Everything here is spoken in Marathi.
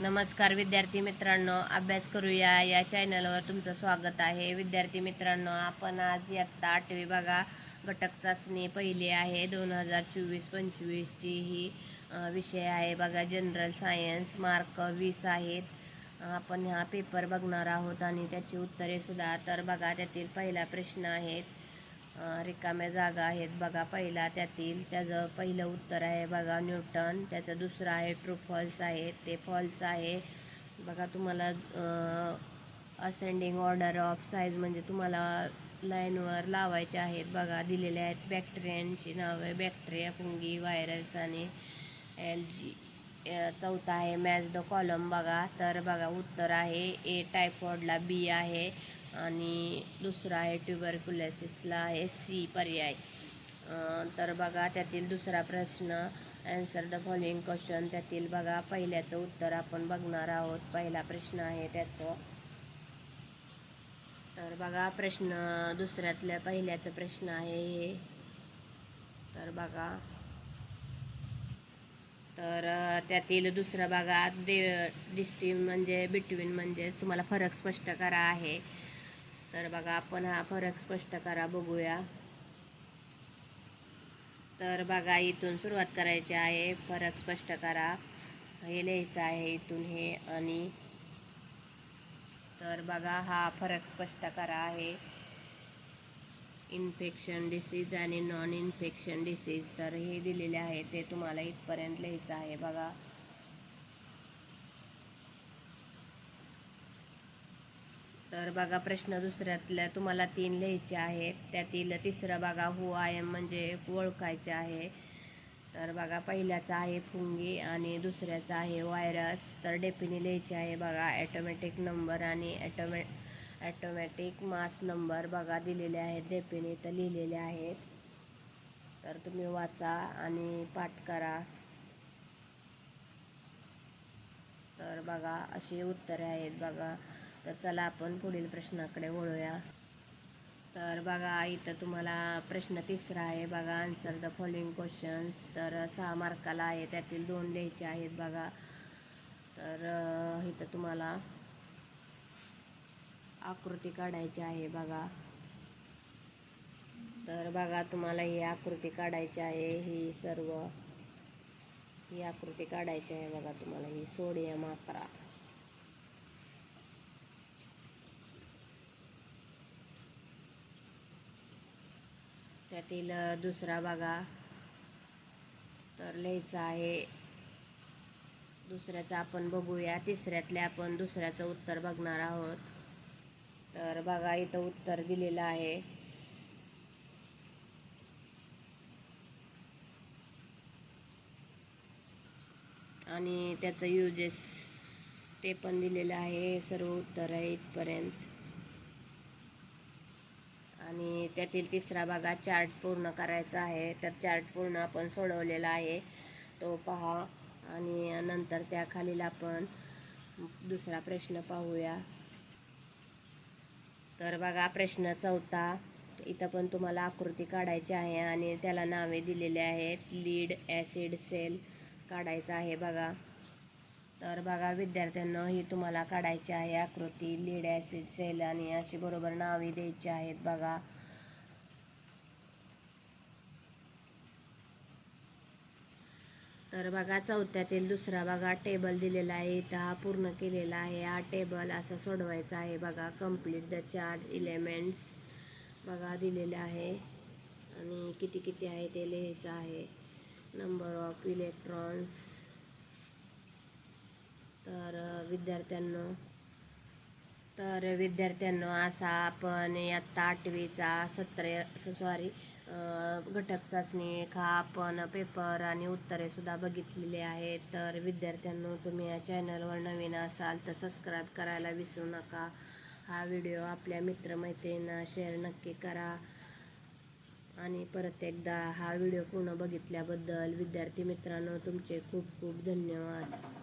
नमस्कार विद्यार्थी मित्रांनो अभ्यास करूया. या चॅनलवर तुमचं स्वागत आहे. विद्यार्थी मित्रांनो आपण आज इयत्ता आठवी बघा. घटक चाचणी पहिली आहे. दोन हजार चोवीस पंचवीसची ही विषय आहे बघा. जनरल सायन्स मार्क वीस आहेत. आपण हा पेपर बघणार आहोत आणि त्याची उत्तरेसुद्धा तर बघा त्यातील पहिला प्रश्न आहेत रिकाम्या जागा आहेत. बघा पहिला त्यातील त्याचं पहिलं उत्तर आहे बघा न्यूटन. त्याचं दुसरं आहे ट्रू फॉल्स आहे. ते फॉल्स आहे. बघा तुम्हाला असेंडिंग ऑर्डर ऑफ साईज म्हणजे तुम्हाला लाईनवर लावायचे आहेत. बघा दिलेले आहेत बॅक्टेरियांची नावं. बॅक्टेरिया फुंगी व्हायरस आणि एल जी चौथा आहे मॅच द कॉलम बघा तर बघा उत्तर आहे. ए टायफॉइडला बी आहे. आणि दुसरा आहे ट्युबरक्युलॅसिसला आहे सी पर्याय. तर बघा त्यातील दुसरा प्रश्न अँसर द फॉलोइंग क्वेश्चन त्यातील बघा पहिल्याचं उत्तर आपण बघणार आहोत. पहिला प्रश्न आहे त्याचं. तर बघा प्रश्न दुसऱ्यातल्या पहिल्याचं प्रश्न आहे हे. तर बघा. तर त्यातील दुसरं भागात डे डिस्टिम म्हणजे बिटवीन म्हणजे तुम्हाला फरक स्पष्ट करा आहे. तर बघा आपण हा फरक स्पष्ट करा बघूया. तर बघा इथून सुरुवात करायची आहे. फरक स्पष्ट करा. हे लिहायचं आहे इथून हे आणि तर बघा हा फरक स्पष्ट करा आहे. इन्फेक्शन डिसीज आणि नॉन इन्फेक्शन डिसीज तर हे दिलेले आहे ते तुम्हाला इथपर्यंत लिहायचं आहे. बघा तर बघा प्रश्न दुसऱ्यातल्या तुम्हाला तीन लिहायचे आहेत. त्यातील तिसरा बघा हु आय एम म्हणजे ओळखायचे आहे. तर बघा पहिल्याचा आहे फुंगी आणि दुसऱ्याचा आहे व्हायरस तर डेफिनी लिहायचे आहे बघा ॲटोमॅटिक नंबर आणि ॲटोमॅ ॲटोमॅटिक मास नंबर बघा दिलेले आहेत. डेफिनी तर लिहिलेले आहेत. तर तुम्ही वाचा आणि पाठ करा. तर बघा अशी उत्तरे आहेत बघा. तर चला आपण पुढील प्रश्नाकडे वळूया. तर बघा इथं तुम्हाला प्रश्न तिसरा आहे बघा. आन्सर द फॉलोइंग क्वेश्चन्स तर सहा मार्काला आहे. त्यातील दोन लिहायचे आहेत बघा. तर इथं तुम्हाला आकृती काढायची आहे बघा. तर बघा तुम्हाला ही आकृती काढायची आहे. ही सर्व ही आकृती काढायची आहे बघा तुम्हाला. ही सोडियम अकरा. त्यातील दुसरा बघा. तर लिहायचा आहे दुसऱ्याचं आपण बघूया. तिसऱ्यातल्या आपण दुसऱ्याचं उत्तर बघणार आहोत. तर बघा इथं उत्तर दिलेलं आहे. आणि त्याचं युजेस ते पण दिलेलं आहे. सर्व उत्तर आहे इथपर्यंत. आणि त्यातील तिसरा भागा चार्ट पूर्ण करायचा आहे. तर चार्ट पूर्ण आपण सोडवलेला आहे. तो पहा. आणि नंतर त्याखालील आपण दुसरा प्रश्न पाहूया. तर बघा प्रश्न चौथा. इथं पण तुम्हाला आकृती काढायची आहे आणि त्याला नावे दिलेले आहेत. लीड ॲसिड सेल काढायचा आहे बघा. तर बघा विद्यार्थ्यांना ही तुम्हाला काढायची आहे आकृती. लीड ॲसिड सेल आणि अशी बरोबर नावे द्यायची आहेत बघा. तर बघा चौथ्यातील दुसरा बघा टेबल दिलेला आहे. इथं हा पूर्ण केलेला आहे. हा टेबल असा सोडवायचा आहे बघा. कंप्लीट द चार्ज इलेमेंट्स बघा दिलेले आहे. आणि किती किती आहे ते लिहायचं आहे. नंबर ऑफ इलेक्ट्रॉन्स तर विद्यार्थ्यांनो तर विद्यार्थ्यांनो असा आपण आत्ता आठवीचा सत्र सॉरी घटक चाचणी हा आपण पेपर आणि उत्तरे सुद्धा बघितलेली आहेत. तर विद्यार्थ्यांनो तुम्ही या चॅनलवर नवीन असाल तर सबस्क्राईब करायला विसरू नका. हा व्हिडिओ आपल्या मित्रमैत्रिणींना शेअर नक्की करा. आणि परत एकदा हा व्हिडिओ पूर्ण बघितल्याबद्दल विद्यार्थी मित्रांनो तुमचे खूप खूप धन्यवाद.